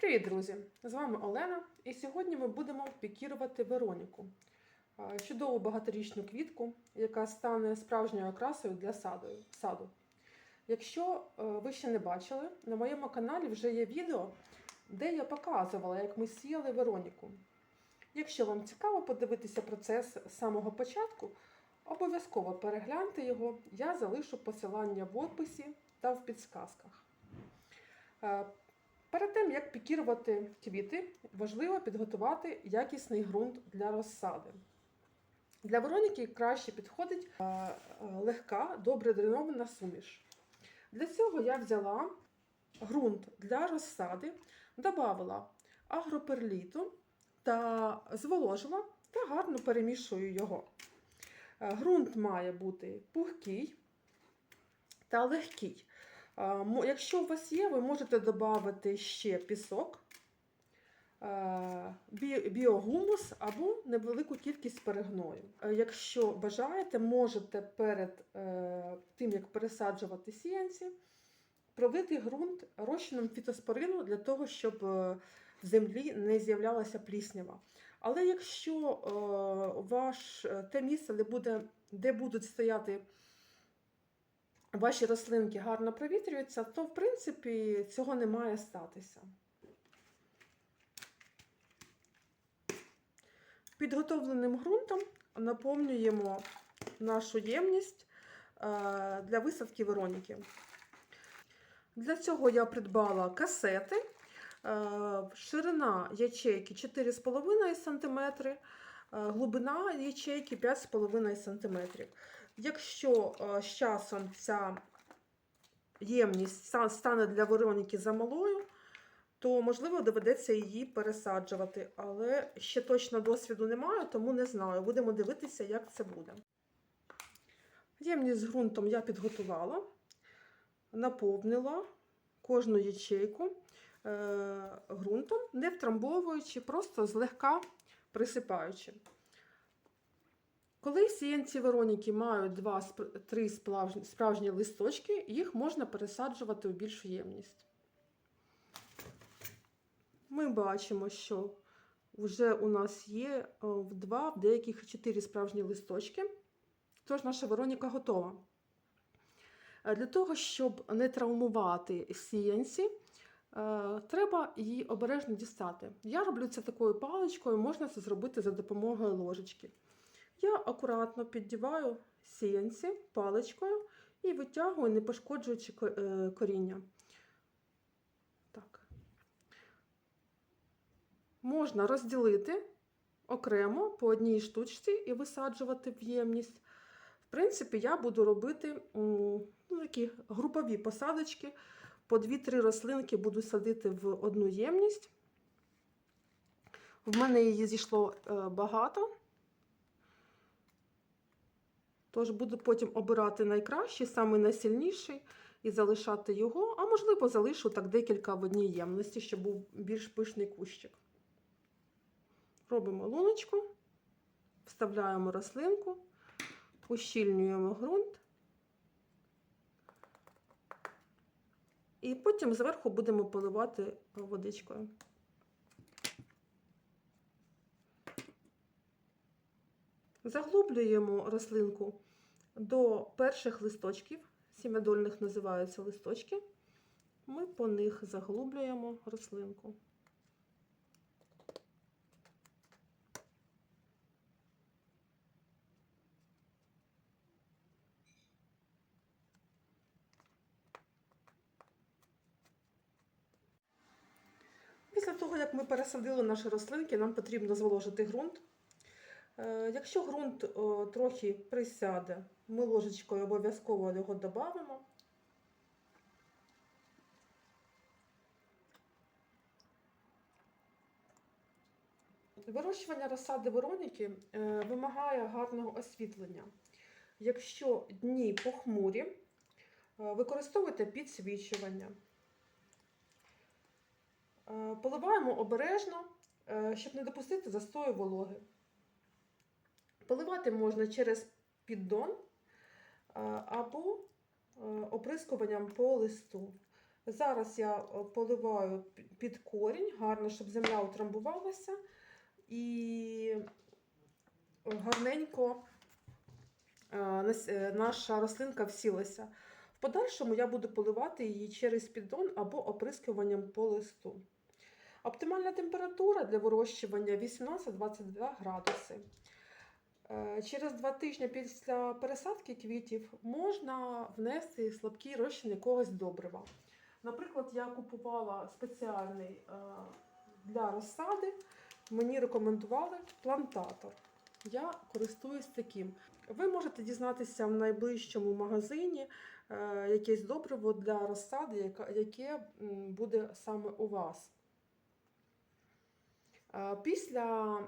Привіт, друзі! З вами Олена, і сьогодні ми будемо пікірувати Вероніку, чудову багаторічну квітку, яка стане справжньою окрасою для саду. Якщо е, ви ще не бачили, на моєму каналі вже є відео, де я показувала, як ми сіяли Вероніку. Якщо вам цікаво подивитися процес з самого початку, обов'язково перегляньте його, я залишу посилання в описі та в підсказках. Е, Перед тим, як пікірувати квіти, важливо підготувати якісний ґрунт для розсади. Для Вероніки краще підходить е, е, легка, добре дренована суміш. Для цього я взяла ґрунт для розсади, додала агроперліту та зволожила та гарно перемішую його. Е, Ґрунт має бути пухкий та легкий. Якщо у вас є, ви можете додати ще пісок, біогумус або невелику кількість перегною. Якщо бажаєте, можете перед е, тим, як пересаджувати сіянці, пролити ґрунт розчином фітоспорину для того, щоб е, в землі не з'являлася пліснява. Але якщо е, ваш, те місце, де, буде, де будуть стояти ваші рослинки гарно провітрюються, то в принципі цього не має статися. Підготовленим ґрунтом наповнюємо нашу ємність е, для висадки Вероніки. Для цього я придбала касети. Е, Ширина ячейки 4,5 см, е, глибина ячейки 5,5 см. Якщо е, з часом ця ємність стане для Вероніки замалою, то можливо доведеться її пересаджувати. Але ще точно досвіду немає, тому не знаю. Будемо дивитися, як це буде. Ємність з ґрунтом я підготувала, наповнила кожну ячейку е, ґрунтом, не втрамбовуючи, просто злегка присипаючи. Коли сіянці Вероніки мають 2-3 справжні, справжні листочки, їх можна пересаджувати у більшу ємність. Ми бачимо, що вже у нас є е, в 2, в деяких 4 справжні листочки. Тож наша Вероніка готова. Е, Для того, щоб не травмувати сіянці, е, треба її обережно дістати. Я роблю це такою паличкою, можна це зробити за допомогою ложечки. Я акуратно піддіваю сіянці паличкою і витягую, не пошкоджуючи е, коріння. Так. Можна розділити окремо по одній штучці і висаджувати в ємність. В принципі, я буду робити ну, такі групові посадочки. По 2-3 рослинки буду садити в одну ємність. В мене її зійшло е, багато. Тож буду потім обирати найкращий, самий найсильніший і залишати його, а можливо, залишу так декілька в одній ємності, щоб був більш пишний кущик. Робимо луночку, вставляємо рослинку, ущільнюємо ґрунт. І потім зверху будемо поливати водичкою. Заглублюємо рослинку до перших листочків, сім'ядольних називаються листочки. Ми по них заглублюємо рослинку. Після того, як ми пересадили наші рослинки, нам потрібно зволожити ґрунт. Е, Якщо ґрунт трохи присяде, ми ложечкою обов'язково його додамо. Вирощування розсади Вероніки е, вимагає гарного освітлення. Якщо дні похмурі, е, використовуйте підсвічування. Е, Поливаємо обережно, е, щоб не допустити застою вологи. Поливати можна через піддон або оприскуванням по листу. Зараз я е, поливаю під корінь, гарно, щоб земля утрамбувалася і е, гарненько е, наша рослинка всілася. В подальшому я буду поливати її через піддон або оприскуванням по листу. Оптимальна температура для вирощування 18-22 градуси. Е, Через два тижні після пересадки квітів можна внести слабкий розчин якогось добрива. Наприклад, я купувала спеціальний е, для розсади, мені рекомендували плантатор. Я користуюсь таким. Ви можете дізнатися в найближчому магазині е, якесь добриво для розсади, яке буде саме у вас. Е, Після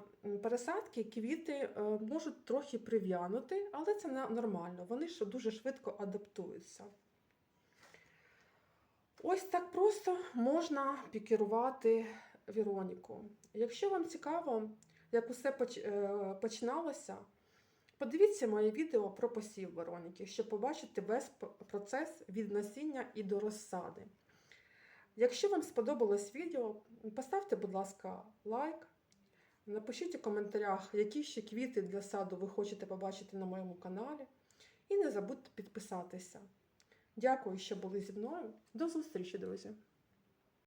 пересадки квіти е, можуть трохи прив'янути, але це нормально. Вони дуже швидко адаптуються. Ось так просто можна пікірувати Вероніку. Якщо вам цікаво, як усе е, починалося, подивіться моє відео про посів Вероніки, щоб побачити весь процес від насіння і до розсади. Якщо вам сподобалось відео, поставте, будь ласка, лайк. Напишіть у коментарях, які ще квіти для саду ви хочете побачити на моєму каналі. І не забудьте підписатися. Дякую, що були зі мною. До зустрічі, друзі!